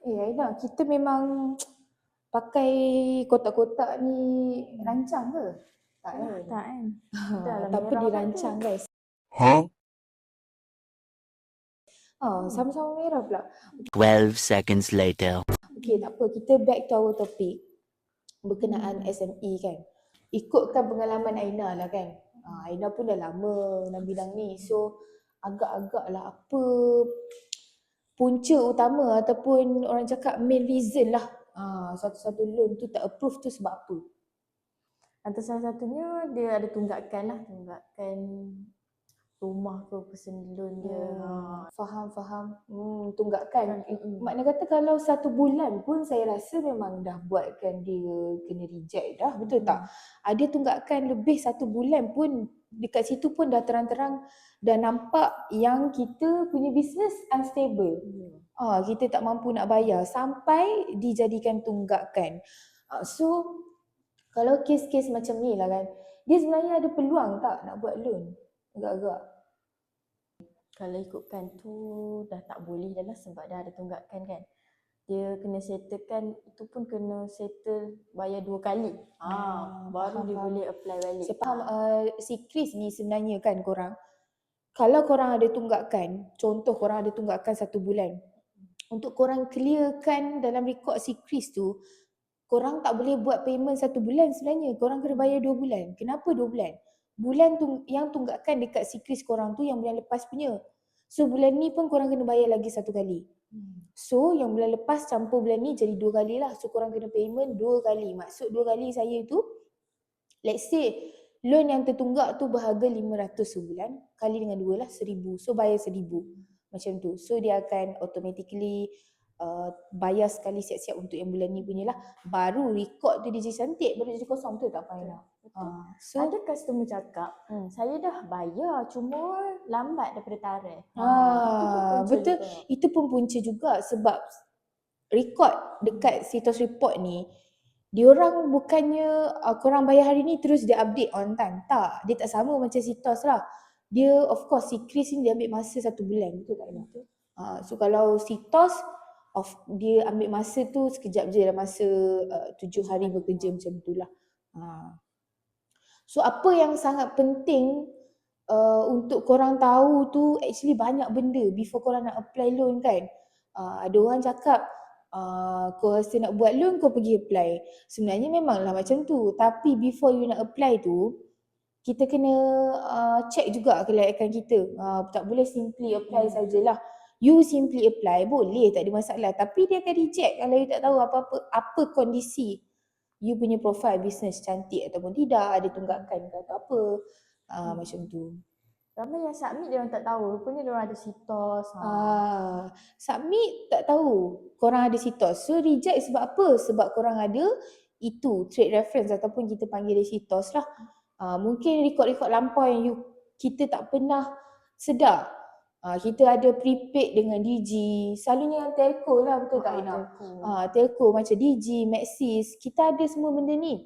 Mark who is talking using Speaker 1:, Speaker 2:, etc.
Speaker 1: Eh Aina, kita memang pakai kotak-kotak ni rancang ke? Tak kan?
Speaker 2: Tak kan?
Speaker 1: Tanpa
Speaker 2: merah
Speaker 1: dirancang guys.
Speaker 3: Huh?
Speaker 1: Ah, sama-sama merah pula.
Speaker 3: 12 seconds later.
Speaker 1: Okay, tak apa. Kita back to our topic. Berkenaan SME kan. Ikutkan pengalaman Aina lah kan. Ah, Aina pun dah lama dalam bidang ni. So, agak-agak lah apa punca utama ataupun orang cakap main reason lah ah, satu-satu loan tu tak approve tu sebab apa?
Speaker 2: Antara salah satunya dia ada tunggakan lah. Tunggakan rumah ke personal loan dia.
Speaker 1: Hmm,
Speaker 2: Ha.
Speaker 1: faham, faham. Hmm, tunggakan.
Speaker 2: Mm-mm.
Speaker 1: Makna kata kalau satu bulan pun saya rasa memang dah buatkan dia kena reject dah. Betul tak? Ada tunggakan lebih satu bulan pun dekat situ pun dah terang-terang dah nampak yang kita punya business unstable.
Speaker 2: Hmm.
Speaker 1: Ah, kita tak mampu nak bayar sampai dijadikan tunggakan. Ah, so kalau kes-kes macam ni lah kan, dia sebenarnya ada peluang tak nak buat loan? Agak-agak.
Speaker 2: Kalau ikutkan tu dah tak boleh dah lah sebab dah ada tunggakan kan. Dia kena settlekan, itu pun kena settle bayar dua kali.
Speaker 1: Ah,
Speaker 2: Ha, baru
Speaker 1: faham,
Speaker 2: dia boleh apply balik.
Speaker 1: Saya faham uh, si Chris ni sebenarnya kan korang. Kalau korang ada tunggakan, contoh korang ada tunggakan satu bulan. Untuk korang clearkan dalam rekod si Chris tu, korang tak boleh buat payment satu bulan sebenarnya. Korang kena bayar dua bulan. Kenapa dua bulan? Bulan tung yang tunggakan dekat si Chris korang tu yang bulan lepas punya. So bulan ni pun korang kena bayar lagi satu kali.
Speaker 2: Hmm.
Speaker 1: So yang bulan lepas campur bulan ni jadi dua kali lah. So korang kena payment dua kali. Maksud dua kali saya tu, let's say loan yang tertunggak tu berharga 500 sebulan kali dengan dua lah 1000. So bayar 1000 macam tu. So dia akan automatically uh, bayar sekali siap-siap untuk yang bulan ni punya lah. Baru record tu dia jadi cantik baru jadi kosong tu tak payah.
Speaker 2: Betul.
Speaker 1: Uh, so
Speaker 2: Ada customer cakap,
Speaker 1: hmm.
Speaker 2: saya dah bayar cuma lambat daripada tarikh. Ha,
Speaker 1: Ah,
Speaker 2: punca
Speaker 1: betul.
Speaker 2: juga.
Speaker 1: Itu pun punca juga sebab record dekat situs report ni diorang bukannya uh, korang bayar hari ni terus dia update on time. Tak, dia tak sama macam sitos lah. Dia of course si Chris ni dia ambil masa satu bulan betul tak Ina? Uh, so kalau sitos of dia ambil masa tu sekejap je dalam masa uh, tujuh hari bekerja macam tu lah. Uh. So apa yang sangat penting uh, untuk korang tahu tu actually banyak benda before korang nak apply loan kan. Uh, ada orang cakap uh, kau rasa nak buat loan kau pergi apply. Sebenarnya memanglah macam tu tapi before you nak apply tu kita kena uh, check juga kelayakan kita. Uh, tak boleh simply apply
Speaker 2: Hmm.
Speaker 1: sajalah. You simply apply boleh tak ada masalah tapi dia akan reject kalau you tak tahu apa-apa apa kondisi you punya profile business cantik ataupun tidak, ada tunggakan ke atau apa. Uh,
Speaker 2: Hmm.
Speaker 1: macam tu.
Speaker 2: Ramai yang submit dia orang tak tahu. Rupanya dia orang ada sitos. Ha.
Speaker 1: Ah, submit tak tahu korang ada sitos. So reject sebab apa? Sebab korang ada itu trade reference ataupun kita panggil dia sitos lah. Ah, mungkin rekod-rekod lampau yang you kita tak pernah sedar. Ah, kita ada prepaid dengan Digi. Selalunya yang telco lah betul tak Ina?
Speaker 2: telco.
Speaker 1: Ah, telco macam Digi, Maxis, kita ada semua benda ni.